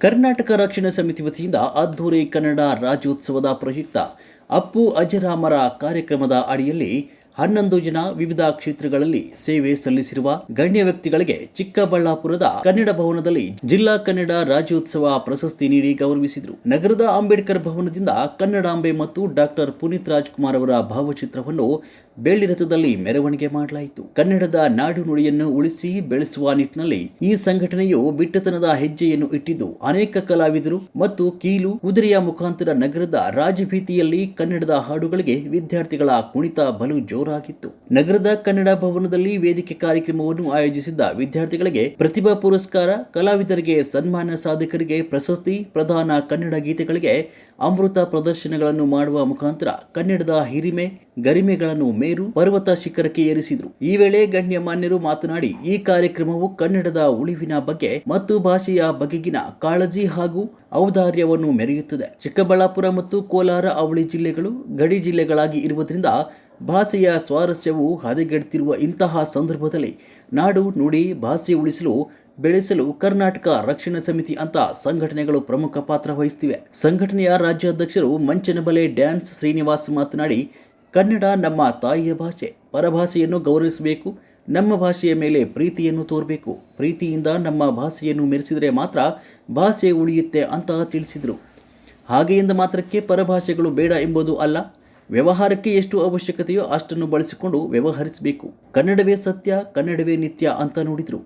ಕರ್ನಾಟಕ ರಕ್ಷಣಾ ಸಮಿತಿ ವತಿಯಿಂದ ಅದ್ದೂರಿ ಕನ್ನಡ ರಾಜ್ಯೋತ್ಸವದ ಪ್ರಯುಕ್ತ ಅಪ್ಪು ಅಜರಾಮರ ಕಾರ್ಯಕ್ರಮದ ಅಡಿಯಲ್ಲಿ ಹನ್ನೊಂದು ಜನ ವಿವಿಧ ಕ್ಷೇತ್ರಗಳಲ್ಲಿ ಸೇವೆ ಸಲ್ಲಿಸಿರುವ ಗಣ್ಯ ವ್ಯಕ್ತಿಗಳಿಗೆ ಚಿಕ್ಕಬಳ್ಳಾಪುರದ ಕನ್ನಡ ಭವನದಲ್ಲಿ ಜಿಲ್ಲಾ ಕನ್ನಡ ರಾಜ್ಯೋತ್ಸವ ಪ್ರಶಸ್ತಿ ನೀಡಿ ಗೌರವಿಸಿದರು. ನಗರದ ಅಂಬೇಡ್ಕರ್ ಭವನದಿಂದ ಕನ್ನಡಾಂಬೆ ಮತ್ತು ಡಾಕ್ಟರ್ ಪುನೀತ್ ರಾಜ್ಕುಮಾರ್ ಅವರ ಭಾವಚಿತ್ರವನ್ನು ಬೆಳ್ಳಿರಥದಲ್ಲಿ ಮೆರವಣಿಗೆ ಮಾಡಲಾಯಿತು. ಕನ್ನಡದ ನಾಡು ನುಡಿಯನ್ನು ಉಳಿಸಿ ಬೆಳೆಸುವ ನಿಟ್ಟಿನಲ್ಲಿ ಈ ಸಂಘಟನೆಯು ಬಿಟ್ಟತನದ ಹೆಜ್ಜೆಯನ್ನು ಇಟ್ಟಿದ್ದು, ಅನೇಕ ಕಲಾವಿದರು ಮತ್ತು ಕೀಲು ಕುದುರೆಯ ಮುಖಾಂತರ ನಗರದ ರಾಜಭೀತಿಯಲ್ಲಿ ಕನ್ನಡದ ಹಾಡುಗಳಿಗೆ ವಿದ್ಯಾರ್ಥಿಗಳ ಕುಣಿತ ಬಲು ಜೋರಾಗಿತ್ತು ನಗರದ ಕನ್ನಡ ಭವನದಲ್ಲಿ ವೇದಿಕೆ ಕಾರ್ಯಕ್ರಮವನ್ನು ಆಯೋಜಿಸಿದ್ದ ವಿದ್ಯಾರ್ಥಿಗಳಿಗೆ ಪ್ರತಿಭಾ ಪುರಸ್ಕಾರ, ಕಲಾವಿದರಿಗೆ ಸನ್ಮಾನ ಸಾಧಕರಿಗೆ ಪ್ರಶಸ್ತಿ, ಪ್ರಧಾನ ಕನ್ನಡ ಗೀತೆಗಳಿಗೆ ಅಮೃತ ಪ್ರದರ್ಶನಗಳನ್ನು ಮಾಡುವ ಮುಖಾಂತರ ಕನ್ನಡದ ಹಿರಿಮೆ, ಗರಿಮೆಗಳನ್ನು ಮೇರು, ಪರ್ವತ ಶಿಖರಕ್ಕೆ ಏರಿಸಿದರು. ಈ ವೇಳೆ ಗಣ್ಯಮಾನ್ಯರು ಮಾತನಾಡಿ, ಈ ಕಾರ್ಯಕ್ರಮವು ಕನ್ನಡದ ಉಳಿವಿನ ಬಗ್ಗೆ ಮತ್ತು ಭಾಷೆಯ ಬಗೆಗಿನ ಕಾಳಜಿ ಹಾಗೂ ಔದಾರ್ಯವನ್ನು ಮೆರೆಯುತ್ತದೆ. ಚಿಕ್ಕಬಳ್ಳಾಪುರ ಮತ್ತು ಕೋಲಾರ ಅವಳಿ ಜಿಲ್ಲೆಗಳು ಗಡಿ ಜಿಲ್ಲೆಗಳಾಗಿ ಇರುವುದರಿಂದ ಭಾಷೆಯ ಸ್ವಾರಸ್ಯವು ಹದಗೆಡ್ತಿರುವ ಇಂತಹ ಸಂದರ್ಭದಲ್ಲಿ ನಾಡು ನುಡಿ ಭಾಷೆ ಉಳಿಸಲು, ಬೆಳೆಸಲು ಕರ್ನಾಟಕ ರಕ್ಷಣಾ ಸಮಿತಿ ಅಂತ ಸಂಘಟನೆಗಳು ಪ್ರಮುಖ ಪಾತ್ರ ವಹಿಸುತ್ತಿವೆ ಸಂಘಟನೆಯ ರಾಜ್ಯಾಧ್ಯಕ್ಷರು ಮಂಚನಬಲೆ ಡ್ಯಾನ್ಸ್ ಶ್ರೀನಿವಾಸ್ ಮಾತನಾಡಿ, ಕನ್ನಡ ನಮ್ಮ ತಾಯಿಯ ಭಾಷೆ, ಪರಭಾಷೆಯನ್ನು ಗೌರವಿಸಬೇಕು, ನಮ್ಮ ಭಾಷೆಯ ಮೇಲೆ ಪ್ರೀತಿಯನ್ನು ತೋರಬೇಕು, ಪ್ರೀತಿಯಿಂದ ನಮ್ಮ ಭಾಷೆಯನ್ನು ಮೆರೆಸಿದರೆ ಮಾತ್ರ ಭಾಷೆ ಉಳಿಯುತ್ತೆ ಅಂತ ತಿಳಿಸಿದರು. ಹಾಗೆಯಿಂದ ಮಾತ್ರಕ್ಕೆ ಪರಭಾಷೆಗಳು ಬೇಡ ಎಂಬುದು ಅಲ್ಲ ವ್ಯವಹಾರಕ್ಕೆ ಎಷ್ಟು ಅವಶ್ಯಕತೆಯೋ ಅಷ್ಟನ್ನು ಬಳಸಿಕೊಂಡು ವ್ಯವಹರಿಸಬೇಕು. ಕನ್ನಡವೇ ಸತ್ಯ ಕನ್ನಡವೇ ನಿತ್ಯ ಅಂತ ನುಡಿದರು.